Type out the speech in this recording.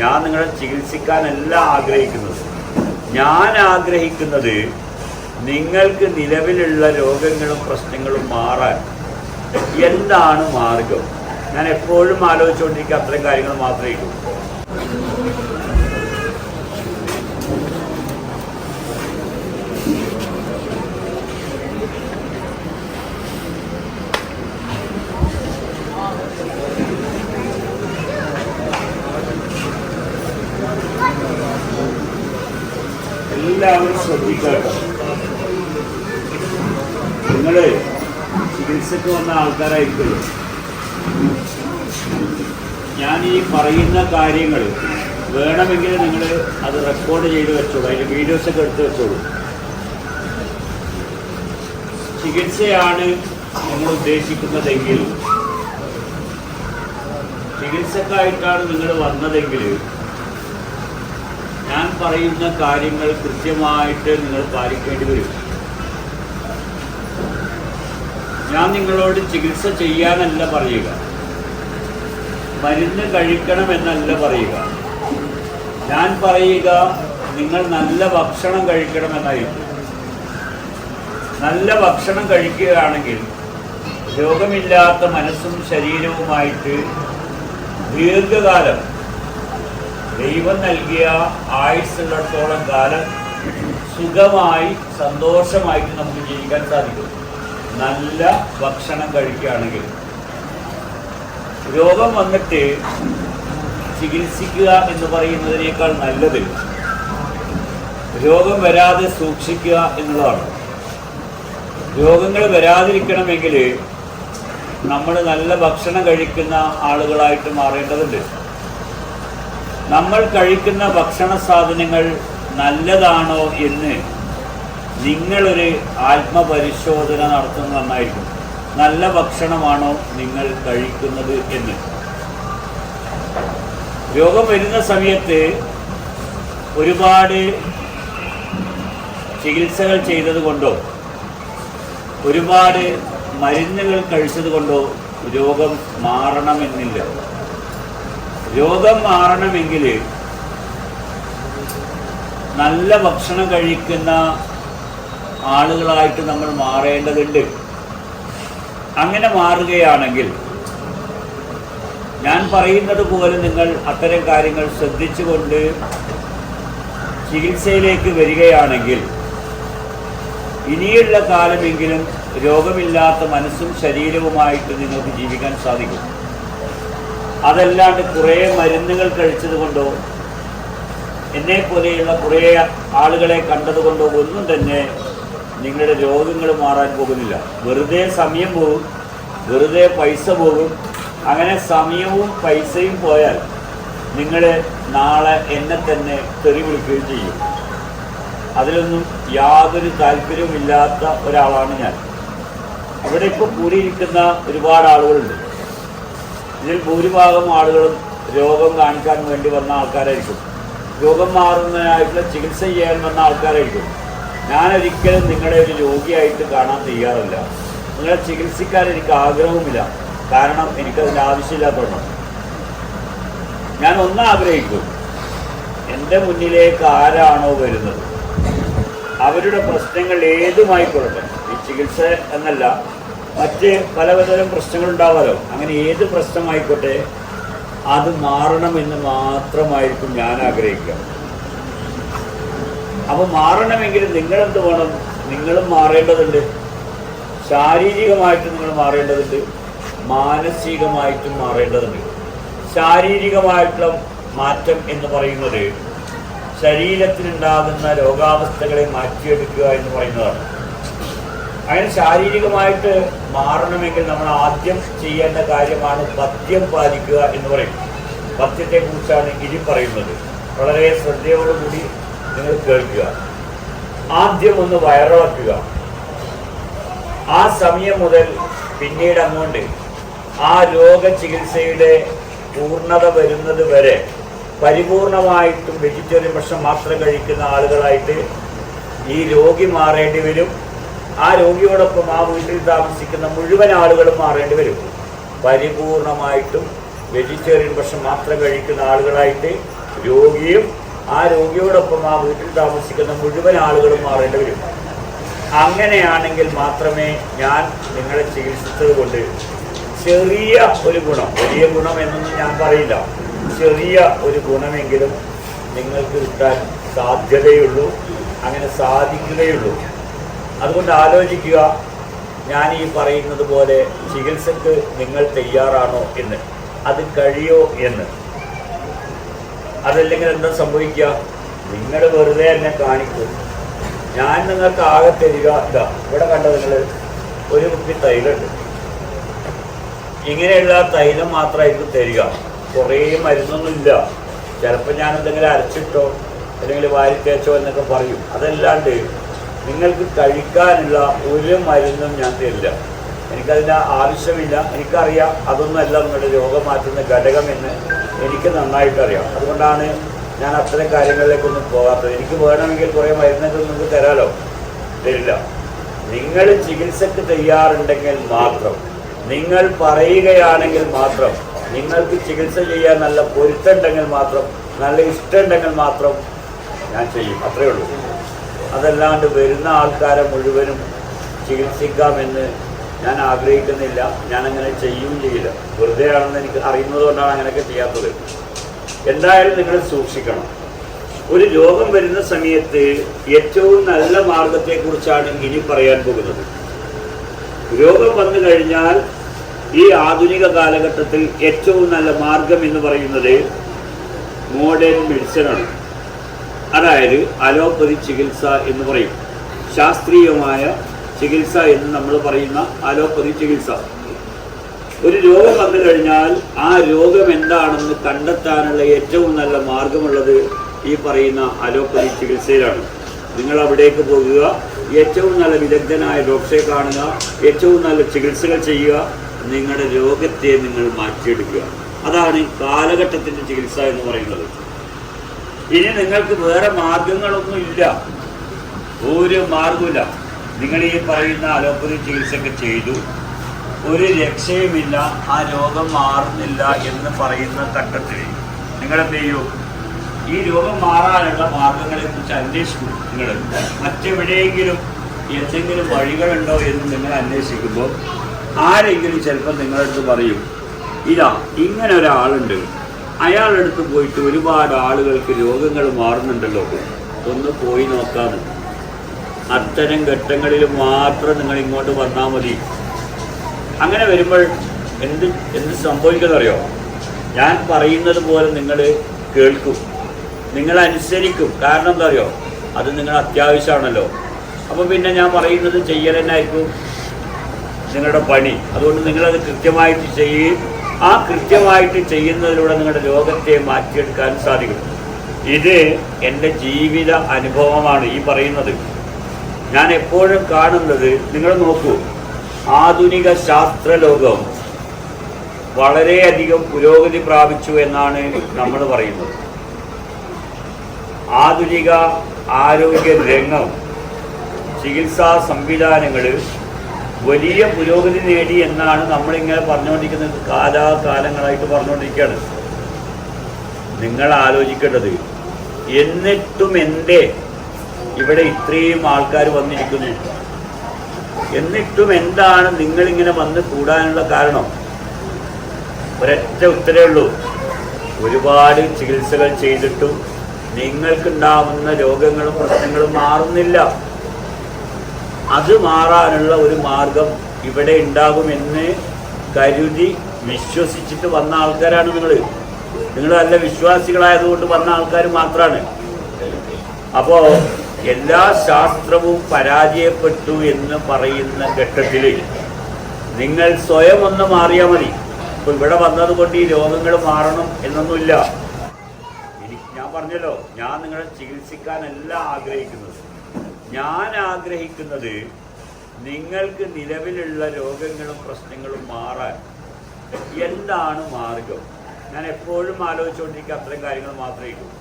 ഞാൻ നിങ്ങളെ ചികിത്സിക്കാനല്ല ആഗ്രഹിക്കുന്നത്. ഞാൻ ആഗ്രഹിക്കുന്നത് നിങ്ങൾക്ക് നിലവിലുള്ള രോഗങ്ങളും പ്രശ്നങ്ങളും മാറാൻ എന്താണ് മാർഗം? ഞാൻ എപ്പോഴും ആലോചിച്ചുകൊണ്ടിരിക്കുക അത്തരം കാര്യങ്ങൾ മാത്രമേ ഉള്ളൂ. നിങ്ങൾ ചികിത്സക്ക് വന്ന ആൾക്കാരായിരിക്കുമല്ലോ. ഞാൻ ഈ പറയുന്ന കാര്യങ്ങൾ വേണമെങ്കിൽ നിങ്ങൾ അത് റെക്കോർഡ് ചെയ്ത് വെച്ചോളൂ അതിന്റെ വീഡിയോസൊക്കെ എടുത്ത് വെച്ചോളൂ. ചികിത്സയാണ് നിങ്ങൾ ഉദ്ദേശിക്കുന്നതെങ്കിൽ ചികിത്സക്കായിട്ടാണ് നിങ്ങൾ വന്നതെങ്കിൽ ഞാൻ പറയുന്ന കാര്യങ്ങൾ കൃത്യമായിട്ട് നിങ്ങൾ പാലിക്കേണ്ടി വരും. ഞാൻ നിങ്ങളോട് ചികിത്സ ചെയ്യാനല്ല പറയുക. മരുന്ന് കഴിക്കണമെന്നല്ല പറയുക. ഞാൻ പറയുക നിങ്ങൾ നല്ല ഭക്ഷണം കഴിക്കണമെന്നായിരുന്നു. നല്ല ഭക്ഷണം കഴിക്കുകയാണെങ്കിൽ രോഗമില്ലാത്ത മനസ്സും ശരീരവുമായിട്ട് ദീർഘകാലം ദൈവം നൽകിയ ആയുസ്സുള്ളിടത്തോളം കാലം സുഖമായി സന്തോഷമായിട്ട് നമുക്ക് ജീവിക്കാൻ സാധിക്കും. നല്ല ഭക്ഷണം കഴിക്കുകയാണെങ്കിൽ രോഗം വന്നിട്ട് ചികിത്സിക്കുക എന്ന് പറയുന്നതിനേക്കാൾ നല്ലത് രോഗം വരാതെ സൂക്ഷിക്കുക എന്നുള്ളതാണ്. രോഗങ്ങൾ വരാതിരിക്കണമെങ്കിൽ നമ്മൾ നല്ല ഭക്ഷണം കഴിക്കുന്ന ആളുകളായിട്ട് മാറേണ്ടതുണ്ട്. നമ്മൾ കഴിക്കുന്ന ഭക്ഷണ സാധനങ്ങൾ നല്ലതാണോ എന്ന് നിങ്ങളൊരു ആത്മപരിശോധന നടത്തുന്നത് നന്നായിരിക്കും. നല്ല ഭക്ഷണമാണോ നിങ്ങൾ കഴിക്കുന്നത് എന്ന്. രോഗം വരുന്ന സമയത്ത് ഒരുപാട് ചികിത്സകൾ ചെയ്തത് കൊണ്ടോ ഒരുപാട് മരുന്നുകൾ കഴിച്ചത് കൊണ്ടോ രോഗം മാറണമെന്നില്ല. രോഗം മാറണമെങ്കിൽ നല്ല ഭക്ഷണം കഴിക്കുന്ന ആളുകളായിട്ട് നമ്മൾ മാറേണ്ടതുണ്ട്. അങ്ങനെ മാറുകയാണെങ്കിൽ ഞാൻ പറയുന്നത് പോലെ നിങ്ങൾ അത്തരം കാര്യങ്ങൾ ശ്രദ്ധിച്ചുകൊണ്ട് ചികിത്സയിലേക്ക് വരികയാണെങ്കിൽ ഇനിയുള്ള കാലമെങ്കിലും രോഗമില്ലാത്ത മനസ്സും ശരീരവുമായിട്ട് നിങ്ങൾക്ക് ജീവിക്കാൻ സാധിക്കും. അതല്ലാണ്ട് കുറേ മരുന്നുകൾ കഴിച്ചത് കൊണ്ടോ എന്നെ പോലെയുള്ള കുറേ ആളുകളെ കണ്ടതുകൊണ്ടോ ഒന്നും തന്നെ നിങ്ങളുടെ രോഗങ്ങൾ മാറാൻ പോകുന്നില്ല. വെറുതെ സമയം പോകും വെറുതെ പൈസ പോകും. അങ്ങനെ സമയവും പൈസയും പോയാൽ നിങ്ങൾ നാളെ എന്നെ തന്നെ തെറി വിളിക്കുകയും ചെയ്യും. അതിലൊന്നും യാതൊരു താല്പര്യവുമില്ലാത്ത ഒരാളാണ് ഞാൻ. ഇവിടെ ഇപ്പോൾ കൂടിയിരിക്കുന്ന ഒരുപാട് ആളുകളുണ്ട്. ഇതിൽ ഭൂരിഭാഗം ആളുകളും രോഗം കാണിക്കാൻ വേണ്ടി വന്ന ആൾക്കാരായിരിക്കും. രോഗം മാറുന്നതിനായിട്ടുള്ള ചികിത്സ ചെയ്യാൻ വന്ന ആൾക്കാരായിരിക്കും. ഞാനൊരിക്കലും നിങ്ങളെ ഒരു രോഗിയായിട്ട് കാണാൻ തയ്യാറല്ല. നിങ്ങളെ ചികിത്സിക്കാൻ എനിക്ക് ആഗ്രഹവുമില്ല. കാരണം എനിക്കതിന്റെ ആവശ്യമില്ലാത്തതുകൊണ്ട് ഞാൻ ഒന്ന് ആഗ്രഹിക്കും എന്റെ മുന്നിലേക്ക് ആരാണോ വരുന്നത്? അവരുടെ പ്രശ്നങ്ങൾ ഏതുമായിക്കൊള്ളട്ടെ ഈ ചികിത്സ എന്നല്ല മറ്റ് പലതരം പ്രശ്നങ്ങൾ ഉണ്ടാവാലോ? അങ്ങനെ ഏത് പ്രശ്നമായിക്കോട്ടെ അത് മാറണമെന്ന് മാത്രമായിരിക്കും ഞാൻ ആഗ്രഹിക്കുക. അപ്പോൾ മാറണമെങ്കിൽ നിങ്ങളെന്ത് വേണം? നിങ്ങളും മാറേണ്ടതുണ്ട്. ശാരീരികമായിട്ട് നിങ്ങൾ മാറേണ്ടതുണ്ട്. മാനസികമായിട്ടും മാറേണ്ടതുണ്ട്. ശാരീരികമായിട്ടുള്ള മാറ്റം എന്ന് പറയുന്നത് ശരീരത്തിനുണ്ടാകുന്ന രോഗാവസ്ഥകളെ മാറ്റിയെടുക്കുക എന്ന് പറയുന്നതാണ്. അങ്ങനെ ശാരീരികമായിട്ട് മാറണമെങ്കിൽ നമ്മൾ ആദ്യം ചെയ്യേണ്ട കാര്യമാണ് പദ്യം പാലിക്കുക എന്ന് പറയും പഥ്യത്തെ കുറിച്ചാണ് ഇനി പറയുന്നത്. വളരെ ശ്രദ്ധയോടുകൂടി നിങ്ങൾ കേൾക്കുക. ആദ്യം ഒന്ന് വയറിളക്കുക. ആ സമയം മുതൽ പിന്നീട് അങ്ങോട്ട്. ആ രോഗ ചികിത്സയുടെ പൂർണത വരുന്നത് വരെ പരിപൂർണമായിട്ടും വെജിറ്റേറിയൻ ഭക്ഷണം മാത്രം കഴിക്കുന്ന ആളുകളായിട്ട് ഈ രോഗി മാറേണ്ടി വരും. ആ രോഗിയോടൊപ്പം ആ വീട്ടിൽ താമസിക്കുന്ന മുഴുവൻ ആളുകളും മാറേണ്ടി വരും. പരിപൂർണമായിട്ടും വെജിറ്റേറിയൻ ഭക്ഷണം മാത്രം കഴിക്കുന്ന ആളുകളായിട്ട് രോഗിയും ആ രോഗിയോടൊപ്പം ആ വീട്ടിൽ താമസിക്കുന്ന മുഴുവൻ ആളുകളും മാറേണ്ടി വരും. അങ്ങനെയാണെങ്കിൽ മാത്രമേ ഞാൻ നിങ്ങളെ ചികിത്സിച്ചത് കൊണ്ട് ചെറിയ ഒരു ഗുണം വലിയ ഗുണം എന്നൊന്നും ഞാൻ പറയില്ല. ചെറിയ ഒരു ഗുണമെങ്കിലും നിങ്ങൾക്ക് കിട്ടാൻ സാധ്യതയുള്ളൂ. അങ്ങനെ സാധിക്കുകയുള്ളൂ. അതുകൊണ്ട് ആലോചിക്കുക ഞാൻ ഈ പറയുന്നത് പോലെ ചികിത്സക്ക് നിങ്ങൾ തയ്യാറാണോ എന്ന്. അത് കഴിയോ എന്ന്. അതല്ലെങ്കിൽ എന്താ സംഭവിക്കുക? നിങ്ങൾ വെറുതെ എന്നെ കാണിക്കും. ഞാൻ നിങ്ങൾക്ക് ആകെ തരിക. ഇതാ ഇവിടെ കണ്ട നിങ്ങൾ ഒരു കുപ്പി തൈലുണ്ട്. ഇങ്ങനെയുള്ള തൈലം മാത്രമായിരിക്കും തരിക. കുറേ മരുന്നൊന്നുമില്ല ചിലപ്പോൾ ഞാൻ എന്തെങ്കിലും അരച്ചിട്ടോ അല്ലെങ്കിൽ വാരി തേച്ചോ എന്നൊക്കെ പറയും. അതല്ലാണ്ട് നിങ്ങൾക്ക് കഴിക്കാനുള്ള ഒരു മരുന്നും ഞാൻ തരില്ല. എനിക്കതിന്റെ ആവശ്യമില്ല. എനിക്കറിയാം അതൊന്നുമല്ല നിങ്ങളുടെ രോഗം മാറ്റുന്ന ഘടകമെന്ന്. എനിക്ക് നന്നായിട്ട് അറിയാം. അതുകൊണ്ടാണ് ഞാൻ അത്തരം കാര്യങ്ങളിലേക്കൊന്നും പോകാത്തത്. എനിക്ക് വേണമെങ്കിൽ കുറേ മരുന്നൊക്കെ നിങ്ങൾക്ക് തരാലോ? തരില്ല നിങ്ങൾ ചികിത്സക്ക് തയ്യാറുണ്ടെങ്കിൽ മാത്രം നിങ്ങൾ പറയുകയാണെങ്കിൽ മാത്രം നിങ്ങൾക്ക് ചികിത്സ ചെയ്യാൻ നല്ല പൊരുത്തുണ്ടെങ്കിൽ മാത്രം നല്ല ഇഷ്ടമുണ്ടെങ്കിൽ മാത്രം ഞാൻ ചെയ്യും. അത്രയേ ഉള്ളൂ. അതല്ലാണ്ട് വരുന്ന ആൾക്കാരെ മുഴുവനും ചികിത്സിക്കാമെന്ന് ഞാൻ ആഗ്രഹിക്കുന്നില്ല ഞാൻ അങ്ങനെ ചെയ്യും ചെയ്യില്ല. വെറുതെ ആണെന്ന് എനിക്ക് അറിയുന്നത് കൊണ്ടാണ് അങ്ങനെയൊക്കെ ചെയ്യാത്തത്. എന്തായാലും നിങ്ങൾ സൂക്ഷിക്കണം. ഒരു രോഗം വരുന്ന സമയത്ത് ഏറ്റവും നല്ല മാർഗത്തെക്കുറിച്ചാണ് ഇനി പറയാൻ പോകുന്നത്. രോഗം വന്നു കഴിഞ്ഞാൽ ഈ ആധുനിക കാലഘട്ടത്തിൽ ഏറ്റവും നല്ല മാർഗം എന്ന് പറയുന്നത് മോഡേൺ മെഡിസിനാണ് അതായത് അലോപ്പതി ചികിത്സ എന്ന് പറയും. ശാസ്ത്രീയമായ ചികിത്സ എന്ന് നമ്മൾ പറയുന്ന അലോപ്പതി ചികിത്സ. ഒരു രോഗം വന്നു കഴിഞ്ഞാൽ ആ രോഗം എന്താണെന്ന് കണ്ടെത്താനുള്ള ഏറ്റവും നല്ല മാർഗമുള്ളത് ഈ പറയുന്ന അലോപ്പതി ചികിത്സയിലാണ്. നിങ്ങൾ അവിടേക്ക് പോകുക ഏറ്റവും നല്ല വിദഗ്ധനായ ഡോക്ടറെ കാണുക ഏറ്റവും നല്ല ചികിത്സകൾ ചെയ്യുക നിങ്ങളുടെ രോഗത്തെ നിങ്ങൾ മാറ്റിയെടുക്കുക. അതാണ് കാലഘട്ടത്തിന്റെ ചികിത്സ എന്ന് പറയുന്നത്. ഇനി നിങ്ങൾക്ക് വേറെ മാർഗങ്ങളൊന്നും ഇല്ല ഒരു മാർഗമില്ല നിങ്ങൾ ഈ പറയുന്ന അലോപ്പതി ചികിത്സയൊക്കെ ചെയ്തു. ഒരു രക്ഷയുമില്ല ആ രോഗം മാറുന്നില്ല എന്ന് പറയുന്ന ഘട്ടത്തിൽ നിങ്ങൾ എന്ത് ചെയ്യൂ? ഈ രോഗം മാറാനുള്ള മാർഗങ്ങളെ കുറിച്ച് അന്വേഷിക്കും നിങ്ങൾ. മറ്റെവിടെയെങ്കിലും എന്തെങ്കിലും വഴികളുണ്ടോ എന്ന് നിങ്ങൾ അന്വേഷിക്കുമ്പോൾ ആരെങ്കിലും ചിലപ്പോൾ നിങ്ങളടുത്ത് പറയും ഇതാ ഇങ്ങനെ ഒരാളുണ്ട്. അയാളുടെ അടുത്ത് പോയിട്ട് ഒരുപാട് ആളുകൾക്ക് രോഗങ്ങൾ മാറുന്നുണ്ടല്ലോ. ഒന്ന് പോയി നോക്കാമെന്ന് അത്തരം ഘട്ടങ്ങളിൽ മാത്രം നിങ്ങൾ ഇങ്ങോട്ട് വന്നാൽ മതി. അങ്ങനെ വരുമ്പോൾ എന്ത് എന്ത് സംഭവിക്കുന്നറിയോ ഞാൻ പറയുന്നത് പോലെ നിങ്ങൾ കേൾക്കും. നിങ്ങൾ അനുസരിക്കും കാരണം എന്താ അറിയോ അത് നിങ്ങൾ അത്യാവശ്യമാണല്ലോ. അപ്പം പിന്നെ ഞാൻ പറയുന്നത് ചെയ്യൽ തന്നെയായിരിക്കും നിങ്ങളുടെ പണി. അതുകൊണ്ട് നിങ്ങളത് കൃത്യമായിട്ട് ചെയ്യുകയും ആ കൃത്യമായിട്ട് ചെയ്യുന്നതിലൂടെ നിങ്ങളുടെ ലോകത്തെ മാറ്റിയെടുക്കാൻ സാധിക്കും. ഇത് എന്റെ ജീവിത അനുഭവമാണ് ഈ പറയുന്നത്. ഞാൻ എപ്പോഴും കാണുന്നത് നിങ്ങൾ നോക്കൂ. ആധുനിക ശാസ്ത്രലോകം വളരെയധികം പുരോഗതി പ്രാപിച്ചു എന്നാണ് നമ്മൾ പറയുന്നത്. ആധുനിക ആരോഗ്യ രംഗം ചികിത്സാ സംവിധാനങ്ങൾ വലിയ പുരോഗതി നേടി എന്നാണ് നമ്മളിങ്ങനെ പറഞ്ഞുകൊണ്ടിരിക്കുന്നത്. കാലാകാലങ്ങളായിട്ട് പറഞ്ഞുകൊണ്ടിരിക്കുകയാണ്. നിങ്ങൾ ആലോചിക്കേണ്ടത് എന്നിട്ടും എന്തേ ഇവിടെ ഇത്രയും ആൾക്കാർ വന്നിരിക്കുന്നു. എന്നിട്ടും എന്താണ് നിങ്ങളിങ്ങനെ വന്ന് കൂടാനുള്ള കാരണം? ഒരൊറ്റ ഉത്തരേ ഉള്ളൂ. ഒരുപാട് ചികിത്സകൾ ചെയ്തിട്ടും നിങ്ങൾക്കുണ്ടാവുന്ന രോഗങ്ങളും പ്രശ്നങ്ങളും മാറുന്നില്ല. അത് മാറാനുള്ള ഒരു മാർഗം ഇവിടെ ഉണ്ടാകുമെന്ന് കരുതി വിശ്വസിച്ചിട്ട് വന്ന ആൾക്കാരാണ് നിങ്ങൾ. നിങ്ങൾ നല്ല വിശ്വാസികളായതുകൊണ്ട് വന്ന ആൾക്കാർ മാത്രമാണ് അപ്പോൾ എല്ലാ ശാസ്ത്രവും പരാജയപ്പെട്ടു എന്ന് പറയുന്ന ഘട്ടത്തിൽ നിങ്ങൾ സ്വയം ഒന്ന് മാറിയാൽ മതി. ഇപ്പൊ ഇവിടെ വന്നതുകൊണ്ട് ഈ രോഗങ്ങൾ മാറണം എന്നൊന്നുമില്ല. എനിക്ക് ഞാൻ പറഞ്ഞല്ലോ ഞാൻ നിങ്ങളെ ചികിത്സിക്കാനല്ല ആഗ്രഹിക്കുന്നത് ഞാൻ ആഗ്രഹിക്കുന്നത് നിങ്ങൾക്ക് നിലവിലുള്ള രോഗങ്ങളും പ്രശ്നങ്ങളും മാറാൻ എന്താണ് മാർഗം? ഞാൻ എപ്പോഴും ആലോചിച്ചുകൊണ്ടിരിക്കുക അത്തരം കാര്യങ്ങൾ മാത്രമേ ഉള്ളൂ.